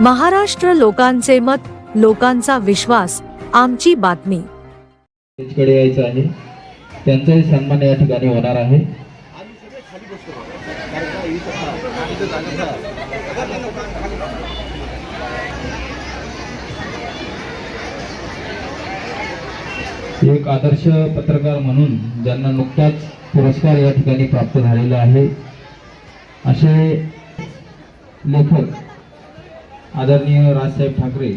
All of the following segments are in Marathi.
महाराष्ट्र लोकांचे मत लोकांचा विश्वास आमची बातमी. कडे यायचं आहे. त्यांचाही सन्मान या ठिकाणी होणार आहे. एक आदर्श पत्रकार म्हणून ज्यांना नुकताच पुरस्कार या ठिकाणी प्राप्त झालेला आहे. असे लेखक आदरणीय राजसाहेब ठाकरे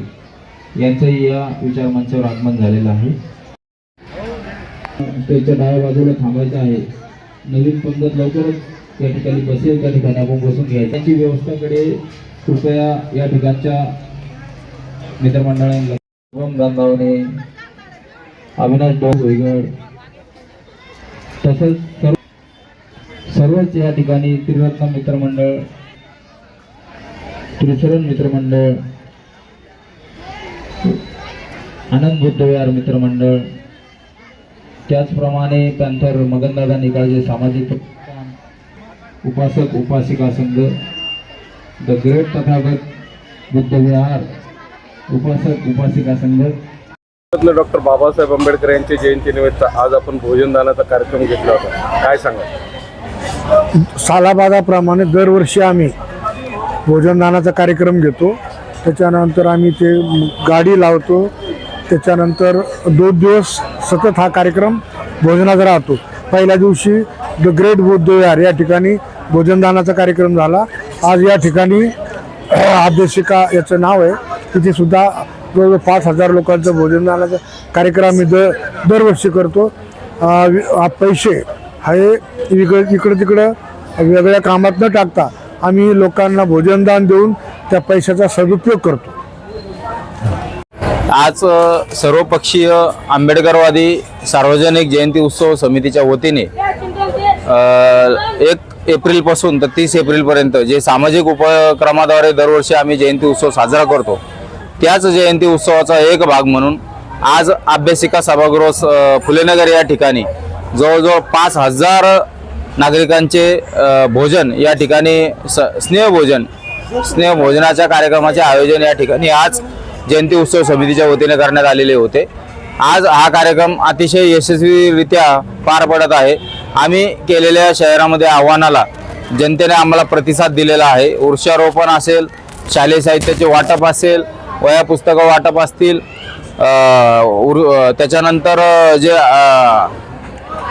यांचंही या विचार मंचावर आगमन झालेलं आहे. त्यांच्या डाव्या बाजूला थांबायचं आहे. नवीन पद्धत लवकरच या ठिकाणी बसेल त्या ठिकाणी आपण बसून घ्यायची. व्यवस्थाकडे कृपया या ठिकाणच्या मित्रमंडळांना शुभम गांधावणे अविनाश डोंग वेगड तसंच सर्व सर्वच या ठिकाणी त्रिरत्न मित्रमंडळ त्रिशरण मित्रमंडळ आनंद बुद्धविहार मित्रमंडळ त्याचप्रमाणे पॅन्थर मगनदादा निकाळजे सामाजिक उपासक उपासिका संघ द ग्रेट तथागत बुद्धविहार उपासक उपासिका संघ. डॉक्टर बाबासाहेब आंबेडकर यांच्या जयंतीनिमित्त आज आपण भोजनदानाचा कार्यक्रम घेतला होता. काय सांगा सालाबादाप्रमाणे दरवर्षी आम्ही भोजनदानाचा कार्यक्रम घेतो. त्याच्यानंतर आम्ही ते गाडी लावतो. त्याच्यानंतर दोन दिवस सतत हा कार्यक्रम भोजनाचा राहतो. पहिल्या दिवशी द ग्रेट बुद्ध या ठिकाणी भोजनदानाचा कार्यक्रम झाला. आज या ठिकाणी अभ्यासिका याचं नाव आहे. तिथे सुद्धा जवळजवळ पाच हजार लोकांचं भोजनदानाचा कार्यक्रम आम्ही दर दरवर्षी करतो. पैसे हे इकडं इकडं तिकडं वेगळ्या कामात न टाकता. आम्ही लोकांना भोजनदान देऊन त्या पैशाचा सदुपयोग करतो. आज सर्वपक्षीय आंबेडकरवादी सार्वजनिक जयंती उत्सव समितीच्या वतीने एक एप्रिलपासून तर तीस एप्रिलपर्यंत जे सामाजिक उपक्रमाद्वारे दरवर्षी आम्ही जयंती उत्सव साजरा करतो त्याच जयंती उत्सवाचा एक भाग म्हणून आज अभ्यासिका सभागृह स- फुलेनगर या ठिकाणी जवळजवळ पाच हजार नागरिकांचे भोजन या ठिकाणी स स्नेहभोजन स्नेहभोजनाच्या कार्यक्रमाचे आयोजन या ठिकाणी आज जयंती उत्सव समितीच्या वतीने करण्यात आलेले होते. आज हा कार्यक्रम अतिशय यशस्वीरित्या पार पडत आहे. आम्ही केलेल्या शहरामध्ये आव्हानाला जनतेने आम्हाला प्रतिसाद दिलेला आहे. वृक्षारोपण असेल शालेय साहित्याचे वाटप असेल वया पुस्तकं वाटप असतील उर- त्याच्यानंतर जे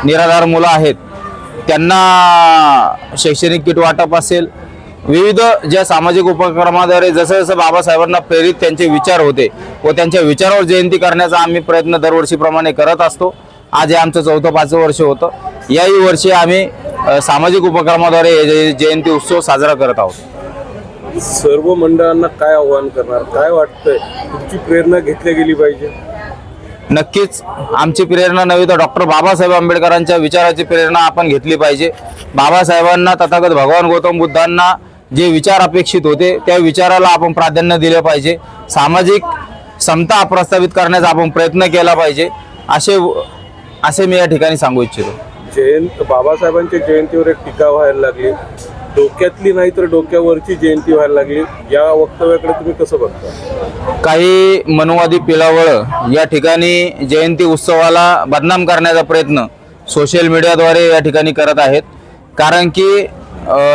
निराधार मुलं आहेत त्यांना शैक्षणिक किट वाटप असेल. विविध ज्या सामाजिक उपक्रमाद्वारे जसं जसं बाबासाहेबांना प्रेरित त्यांचे विचार होते व त्यांच्या विचारावर जयंती करण्याचा आम्ही प्रयत्न दरवर्षीप्रमाणे करत असतो. आज हे आमचं चौथं पाचवं वर्ष होतं. याही वर्षी आम्ही सामाजिक उपक्रमाद्वारे जयंती उत्सव साजरा करत आहोत. सर्व मंडळांना काय आव्हान करणार? काय वाटतंय? तुमची प्रेरणा घेतली गेली पाहिजे. नक्कीच आमची प्रेरणा नव्हे तर डॉक्टर बाबासाहेब आंबेडकरांच्या विचाराची प्रेरणा आपण घेतली पाहिजे. बाबासाहेबांना तथागत भगवान गौतम बुद्धांना जे विचार अपेक्षित होते त्या विचाराला आपण प्राधान्य दिलं पाहिजे. सामाजिक समता प्रस्थापित करण्याचा आपण प्रयत्न केला पाहिजे. असे असे मी या ठिकाणी सांगू इच्छितो. जयंत बाबासाहेबांच्या जयंतीवर एक टीका व्हायला लागली. डोक्यातली नाही तर डोक्यावरची जयंती व्हायला लागली. या वक्तव्याकडे तुम्ही कसं बघता? काही मनोवादी पिलावळ या ठिकाणी जयंती उत्सवाला बदनाम करण्याचा प्रयत्न सोशल मीडियाद्वारे या ठिकाणी करत आहेत. कारण की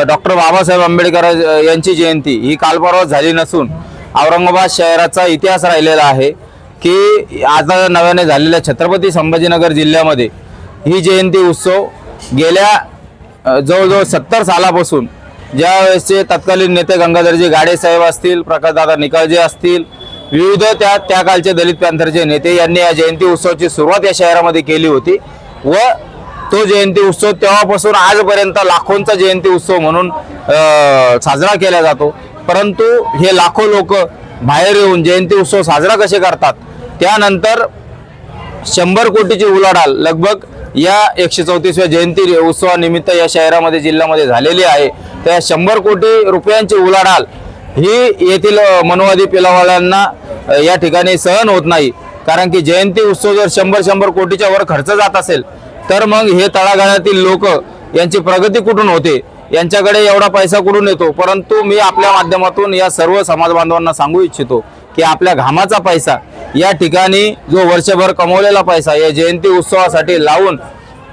डॉक्टर बाबासाहेब आंबेडकर यांची जयंती ही कालपरवा झाली नसून औरंगाबाद शहराचा इतिहास राहिलेला आहे की आता नव्याने झालेल्या छत्रपती संभाजीनगर जिल्ह्यामध्ये ही जयंती उत्सव गेल्या जवळजवळ सत्तर सालापासून ज्या वेळेसचे तत्कालीन नेते गंगाधरजी गाडे साहेब असतील प्रकाशदादा निकाळजे असतील विविध त्या त्या कालचे दलित पॅंथरचे नेते यांनी या जयंती उत्सवाची सुरुवात या शहरामध्ये केली होती व तो जयंती उत्सव तेव्हापासून आजपर्यंत लाखोंचा जयंती उत्सव म्हणून साजरा केला जातो. परंतु हे लाखो लोक बाहेर येऊन जयंती उत्सव साजरा कसे करतात? त्यानंतर शंभर कोटीची उलाढाल लगभग या एकशे चौतीसव्या जयंती उत्सवानिमित्त या शहरामध्ये जिल्ह्यामध्ये झालेली आहे. त्या शंभर कोटी रुपयांची उलाढाल ही येथील मनोवादी पिलावाल्यांना या ठिकाणी सहन होत नाही. कारण की जयंती उत्सव जर शंभर शंभर कोटीच्या वर खर्च जात असेल तर मग हे तळागाळातील लोक यांची प्रगती कुठून होते? यांच्याकडे एवढा पैसा कुठून येतो? परंतु मी आपल्या माध्यमातून या सर्व समाज बांधवांना सांगू इच्छितो की आपल्या घामाचा पैसा या ठिकाणी जो वर्षभर कमवलेला पैसा या जयंती उत्सवासाठी लावून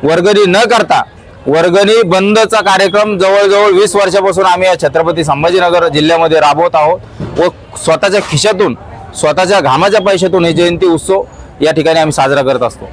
वर्गणी न करता वर्गणी बंदचा कार्यक्रम जवळजवळ वीस वर्षापासून आम्ही या छत्रपती संभाजीनगर जिल्ह्यामध्ये राबवत आहोत व स्वतःच्या खिशातून स्वतःच्या घामाच्या पैशातून हे जयंती उत्सव या ठिकाणी आम्ही साजरा करत असतो.